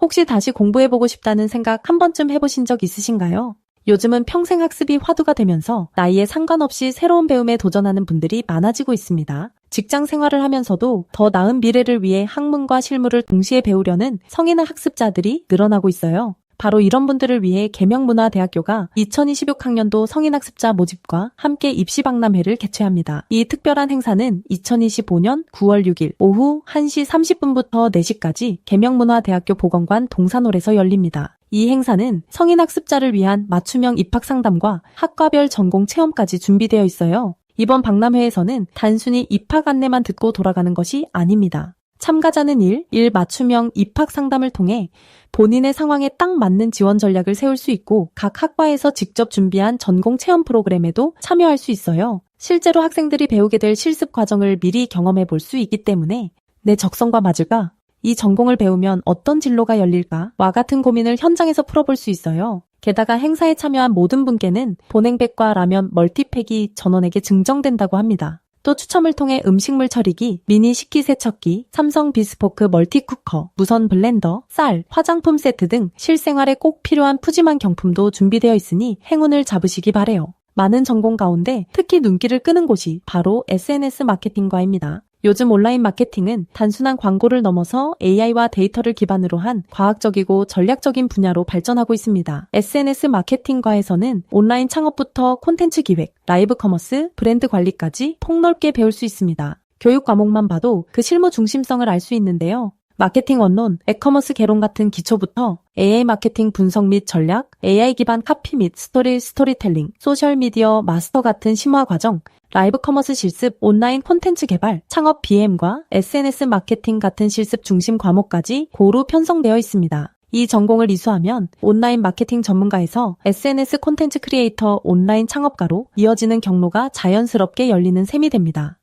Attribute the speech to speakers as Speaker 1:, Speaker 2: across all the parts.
Speaker 1: 혹시 다시 공부해보고 싶다는 생각 한 번쯤 해보신 적 있으신가요? 요즘은 평생 학습이 화두가 되면서 나이에 상관없이 새로운 배움에 도전하는 분들이 많아지고 있습니다. 직장 생활을 하면서도 더 나은 미래를 위해 학문과 실무를 동시에 배우려는 성인 학습자들이 늘어나고 있어요. 바로 이런 분들을 위해 계명문화대학교가 2026학년도 성인학습자 모집과 함께 입시박람회를 개최합니다. 이 특별한 행사는 2025년 9월 6일 오후 1시 30분부터 4시까지 계명문화대학교 보건관 동산홀에서 열립니다. 이 행사는 성인 학습자를 위한 맞춤형 입학 상담과 학과별 전공 체험까지 준비되어 있어요. 이번 박람회에서는 단순히 입학 안내만 듣고 돌아가는 것이 아닙니다. 참가자는 1, 1 맞춤형 입학 상담을 통해 본인의 상황에 딱 맞는 지원 전략을 세울 수 있고 각 학과에서 직접 준비한 전공 체험 프로그램에도 참여할 수 있어요. 실제로 학생들이 배우게 될 실습 과정을 미리 경험해 볼 수 있기 때문에 내 적성과 맞을까? 이 전공을 배우면 어떤 진로가 열릴까? 와 같은 고민을 현장에서 풀어볼 수 있어요. 게다가 행사에 참여한 모든 분께는 본행백과 라면 멀티팩이 전원에게 증정된다고 합니다. 또 추첨을 통해 음식물 처리기, 미니 식기세척기, 삼성 비스포크 멀티쿠커, 무선 블렌더, 쌀, 화장품 세트 등 실생활에 꼭 필요한 푸짐한 경품도 준비되어 있으니 행운을 잡으시기 바래요. 많은 전공 가운데 특히 눈길을 끄는 곳이 바로 SNS 마케팅과입니다. 요즘 온라인 마케팅은 단순한 광고를 넘어서 AI와 데이터를 기반으로 한 과학적이고 전략적인 분야로 발전하고 있습니다. SNS 마케팅과에서는 온라인 창업부터 콘텐츠 기획, 라이브 커머스, 브랜드 관리까지 폭넓게 배울 수 있습니다. 교육 과목만 봐도 그 실무 중심성을 알 수 있는데요. 마케팅 원론, 에커머스 개론 같은 기초부터 AI 마케팅 분석 및 전략, AI 기반 카피 및 스토리 스토리텔링, 소셜미디어 마스터 같은 심화 과정, 라이브 커머스 실습, 온라인 콘텐츠 개발, 창업 BM과 SNS 마케팅 같은 실습 중심 과목까지 고루 편성되어 있습니다. 이 전공을 이수하면 온라인 마케팅 전문가에서 SNS 콘텐츠 크리에이터 온라인 창업가로 이어지는 경로가 자연스럽게 열리는 셈이 됩니다.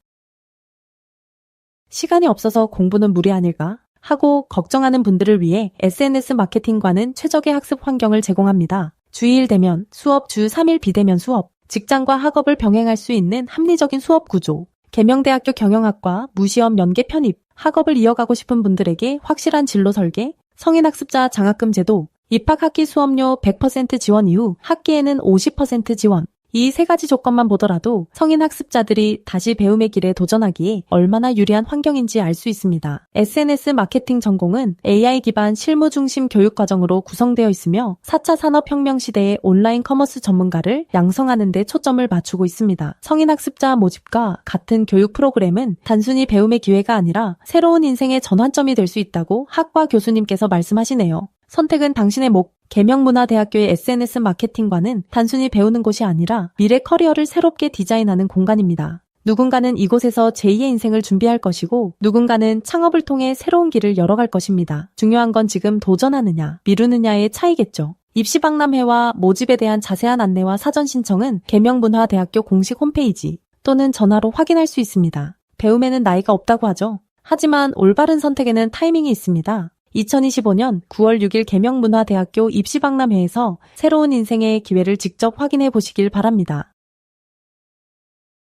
Speaker 1: 시간이 없어서 공부는 무리 아닐까? 하고 걱정하는 분들을 위해 SNS 마케팅과는 최적의 학습 환경을 제공합니다. 주일 되면 수업 주 3일 비대면 수업, 직장과 학업을 병행할 수 있는 합리적인 수업 구조, 계명대학교 경영학과 무시험 연계 편입, 학업을 이어가고 싶은 분들에게 확실한 진로 설계, 성인학습자 장학금 제도, 입학학기 수업료 100% 지원 이후 학기에는 50% 지원, 이 세 가지 조건만 보더라도 성인 학습자들이 다시 배움의 길에 도전하기에 얼마나 유리한 환경인지 알 수 있습니다. SNS 마케팅 전공은 AI 기반 실무 중심 교육 과정으로 구성되어 있으며 4차 산업혁명 시대의 온라인 커머스 전문가를 양성하는 데 초점을 맞추고 있습니다. 성인 학습자 모집과 같은 교육 프로그램은 단순히 배움의 기회가 아니라 새로운 인생의 전환점이 될 수 있다고 학과 교수님께서 말씀하시네요. 선택은 당신의 목, 계명문화대학교의 SNS 마케팅과는 단순히 배우는 곳이 아니라 미래 커리어를 새롭게 디자인하는 공간입니다. 누군가는 이곳에서 제2의 인생을 준비할 것이고 누군가는 창업을 통해 새로운 길을 열어갈 것입니다. 중요한 건 지금 도전하느냐, 미루느냐의 차이겠죠. 입시 박람회와 모집에 대한 자세한 안내와 사전 신청은 계명문화대학교 공식 홈페이지 또는 전화로 확인할 수 있습니다. 배움에는 나이가 없다고 하죠. 하지만 올바른 선택에는 타이밍이 있습니다. 2025년 9월 6일 계명문화대학교 입시박람회에서 새로운 인생의 기회를 직접 확인해 보시길 바랍니다.